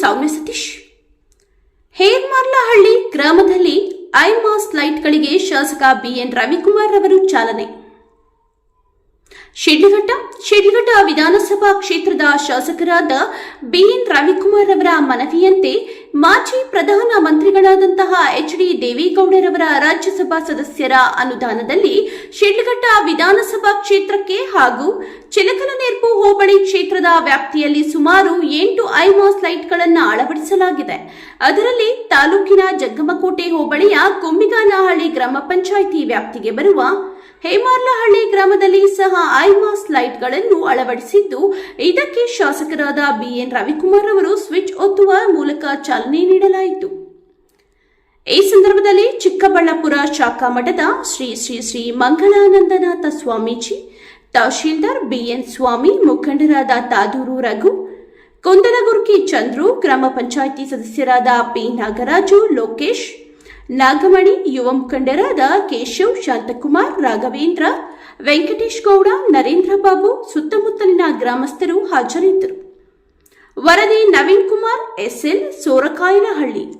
ಸೌಮ್ಯ ಸತೀಶ್. ಹೇರ್ಮಾರ್ಲಹಳ್ಳಿ ಗ್ರಾಮದಲ್ಲಿ ಐಮಾಸ್ ಲೈಟ್ಗಳಿಗೆ ಶಾಸಕ ಬಿಎನ್ ರವಿಕುಮಾರ್ ಅವರು ಚಾಲನೆ. ಶಿಡ್ಲಘಟ್ಟ ಶಿಡ್ಲಘಟ್ಟ ವಿಧಾನಸಭಾ ಕ್ಷೇತ್ರದ ಶಾಸಕರಾದ ಬಿಎನ್ ರವಿಕುಮಾರ್ ಅವರ ಮನವಿಯಂತೆ ಮಾಜಿ ಪ್ರಧಾನ ಮಂತ್ರಿಗಳಾದಂತಹ ಎಚ್ ಡಿ ದೇವೇಗೌಡರವರ ರಾಜ್ಯಸಭಾ ಸದಸ್ಯರ ಅನುದಾನದಲ್ಲಿ ಶಿಡ್ಲಘಟ್ಟ ವಿಧಾನಸಭಾ ಕ್ಷೇತ್ರಕ್ಕೆ ಹಾಗೂ ಚಿಲಕಲನೇರ್ಪು ಹೋಬಳಿ ಕ್ಷೇತ್ರದ ವ್ಯಾಪ್ತಿಯಲ್ಲಿ ಸುಮಾರು ಎಂಟು ಐಮಾಸ್ ಲೈಟ್ಗಳನ್ನು ಅಳವಡಿಸಲಾಗಿದೆ. ಅದರಲ್ಲಿ ತಾಲೂಕಿನ ಜಗ್ಗಮಕೋಟೆ ಹೋಬಳಿಯ ಕುಂಬಿಗಾನಹಳ್ಳಿ ಗ್ರಾಮ ಪಂಚಾಯಿತಿ ವ್ಯಾಪ್ತಿಗೆ ಬರುವ ಹೇಮಾರ್ಲಹಳ್ಳಿ ಗ್ರಾಮದಲ್ಲಿ ಸಹ ಐಮಾಸ್ ಲೈಟ್ಗಳನ್ನು ಅಳವಡಿಸಿದ್ದು, ಇದಕ್ಕೆ ಶಾಸಕರಾದ ಬಿಎನ್ ರವಿಕುಮಾರ್ ಅವರು ಸ್ವಿಚ್ ಒತ್ತುವ ಮೂಲಕ ಚಾಲನೆ ನೀಡಲಾಯಿತು. ಚಿಕ್ಕಬಳ್ಳಾಪುರ ಶಾಖಾ ಮಠದ ಶ್ರೀ ಶ್ರೀ ಶ್ರೀ ಮಂಗಳಾನಂದನಾಥ ಸ್ವಾಮೀಜಿ, ತಹಶೀಲ್ದಾರ್ ಬಿಎನ್ ಸ್ವಾಮಿ, ಮುಖಂಡರಾದ ತಾದೂರು ರಘು ಕುಂದಲಗುರ್ಕಿ ಚಂದ್ರು, ಗ್ರಾಮ ಪಂಚಾಯಿತಿ ಸದಸ್ಯರಾದ ಪಿ ನಾಗರಾಜು, ಲೋಕೇಶ್, ನಾಗಮಣಿ, ಯುವ ಮುಖಂಡರಾದ ಕೇಶವ್, ಶಾಂತಕುಮಾರ್, ರಾಘವೇಂದ್ರ, ವೆಂಕಟೇಶ್ ಗೌಡ, ನರೇಂದ್ರ ಬಾಬು, ಸುತ್ತಮುತ್ತಲಿನ ಗ್ರಾಮಸ್ಥರು ಹಾಜರಿದ್ದರು. ವರದಿ ನವೀನ್ ಕುಮಾರ್, ಎಸ್ಎಲ್ ಸೋರಕಾಯನಹಳ್ಳಿ